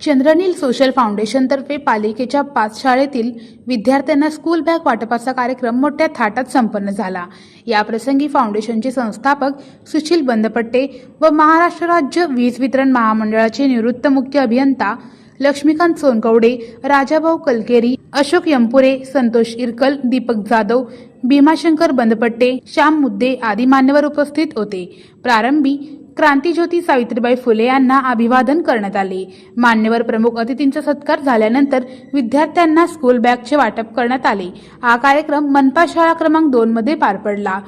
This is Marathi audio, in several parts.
चंद्रनील सोशल फाउंडेशनतर्फे पालिकेच्या पाच शाळेतील विद्यार्थ्यांना स्कूल बॅग वाटपाचा कार्यक्रम मोठ्या थाटात संपन्न झाला. याप्रसंगी फाउंडेशनचे संस्थापक सुशील बंदपट्टे व महाराष्ट्र राज्य वीज वितरण महामंडळाचे निवृत्त मुख्य अभियंता लक्ष्मीकांत सोनकवडे राजाभाऊ कलकेरी अशोक यंपुरे संतोष इरकल दीपक जाधव भीमाशंकर बंदपट्टे श्याम मुद्दे आदी मान्यवर उपस्थित होते. प्रारंभी क्रांतीज्योती सावित्रीबाई फुले यांना अभिवादन करण्यात आले. मान्यवर प्रमुख अतिथींचा सत्कार झाल्यानंतर विद्यार्थ्यांना स्कूल बॅगचे वाटप करण्यात आले. हा कार्यक्रम मनपा शाळा क्रमांक दोन मध्ये पार पडला.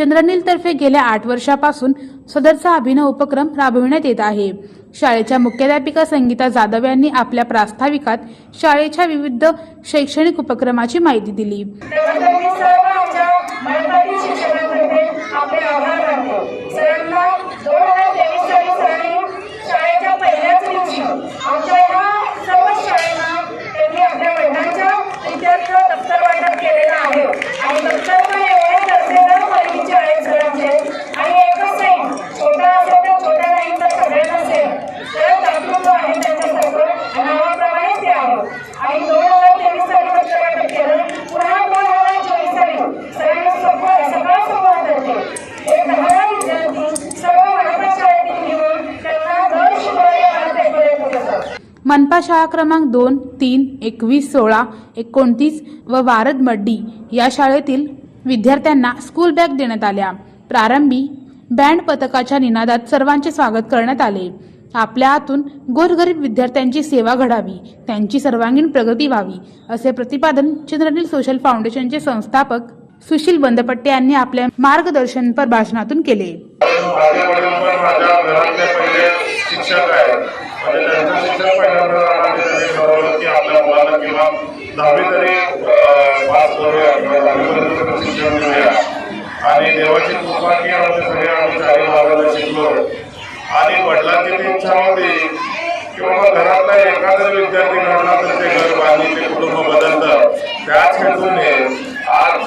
चंद्रनील तर्फे गेल्या आठ वर्षापासून सदरचा अभिनव उपक्रम राबविण्यात येत आहे. शाळेच्या मुख्याध्यापिका संगीता जाधव यांनी आपल्या प्रास्ताविकात शाळेच्या विविध शैक्षणिक उपक्रमाची माहिती दिली. मनपा शाळा क्रमांक दोन तीन एकवीस सोळा एकोणतीस व वारद मड्डी या शाळेतील विद्यार्थ्यांना स्कूल बॅग देण्यात आल्या. प्रारंभी बँड पथकाच्या निनादात सर्वांचे स्वागत करण्यात आले. आपल्या हातून गोरगरीब विद्यार्थ्यांची सेवा घडावी त्यांची सर्वांगीण प्रगती व्हावी असे प्रतिपादन चंद्रनील सोशल फाउंडेशनचे संस्थापक सुशील बंदपट्टे यांनी आपल्या मार्गदर्शनपर भाषणातून केले. माझे वडील पण माझ्या घरातले पहिले शिक्षक आहेत म्हणजे त्यांचं शिक्षण ठरवलं की आपल्या मुलाला किंवा दहावी तरी पास करूया किंवा दहावीपर्यंत शिक्षण देऊया आणि देवाची कृपा की आमचे सगळे आम्ही चारी भागाला शिकलो आणि वडिलांची ती इच्छा होती की बाबा घरातला एखादा विद्यार्थी घडला तर ते घर बांधणी ते कुटुंब बदलतं त्याच हेतूने आज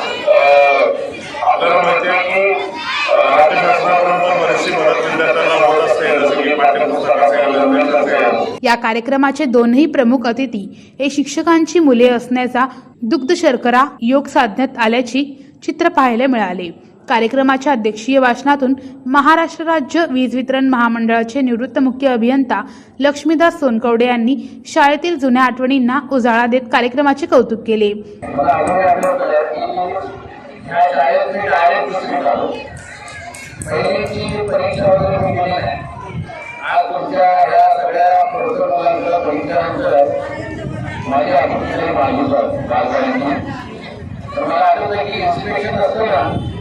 राज्य बरीचशी मदत विद्यार्थ्यांना होत असते जसं की पाठ्यपुस्तक असेल असेल या कार्यक्रमाचे दोनही प्रमुख अतिथी हे शिक्षकांची मुले असण्याचा दुग्ध शर्करा योग साधण्यात आल्याची चित्र पाहायला मिळाले. कार्यक्रमाच्या अध्यक्षीय भाषणातून महाराष्ट्र राज्य वीज वितरण महामंडळाचे निवृत्त मुख्य अभियंता लक्ष्मीदास सोनकवडे यांनी शाळेतील जुन्या आठवणींना उजाळा देत कार्यक्रमाचे कौतुक केले. मला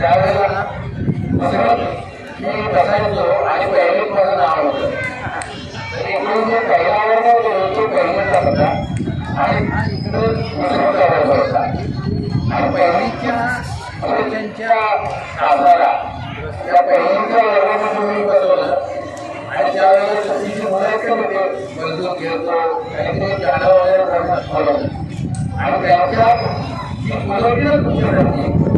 त्यावेळेला ना मी बसायचो आणि पहिलीत माझं नाव होतं इकडून जो पहिला वर्ग होतो तो होता आणि इकडे दुसरीचा वर्ग होता आणि पहिलीच्या त्यांच्या आजारा त्या पहिलीच्या वर्गामध्ये मी बसवलं आणि त्यावेळेला सतीची मुलं आहेत का ते बंदूक गाणं वगैरे करण्यात आणि त्यांच्या मुलं पुस्तक होती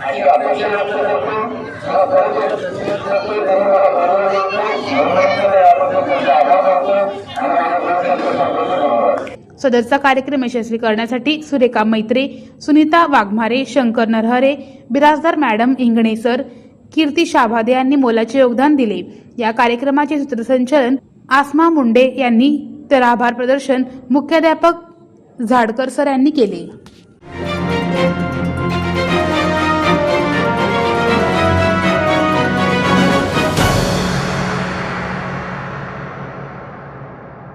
आणि अपेक्षा व्यक्त करतो मला खरंच करतो त्यांनी मला बरोबर येतो म्हणून याबद्दल त्यांचा आभार मानतो आणि माझ्या सांगतो धन्यवाद सदरचा कार्यक्रम यशस्वी करण्यासाठी सुरेखा मैत्रे सुनीता वाघमारे शंकर नरहरे बिराजदार मॅडम इंगणे सर कीर्ती शाभादे यांनी मोलाचे योगदान दिले. या कार्यक्रमाचे सूत्रसंचालन आसमा मुंडे यांनी तर आभार प्रदर्शन मुख्याध्यापक झाडकर सर यांनी केले.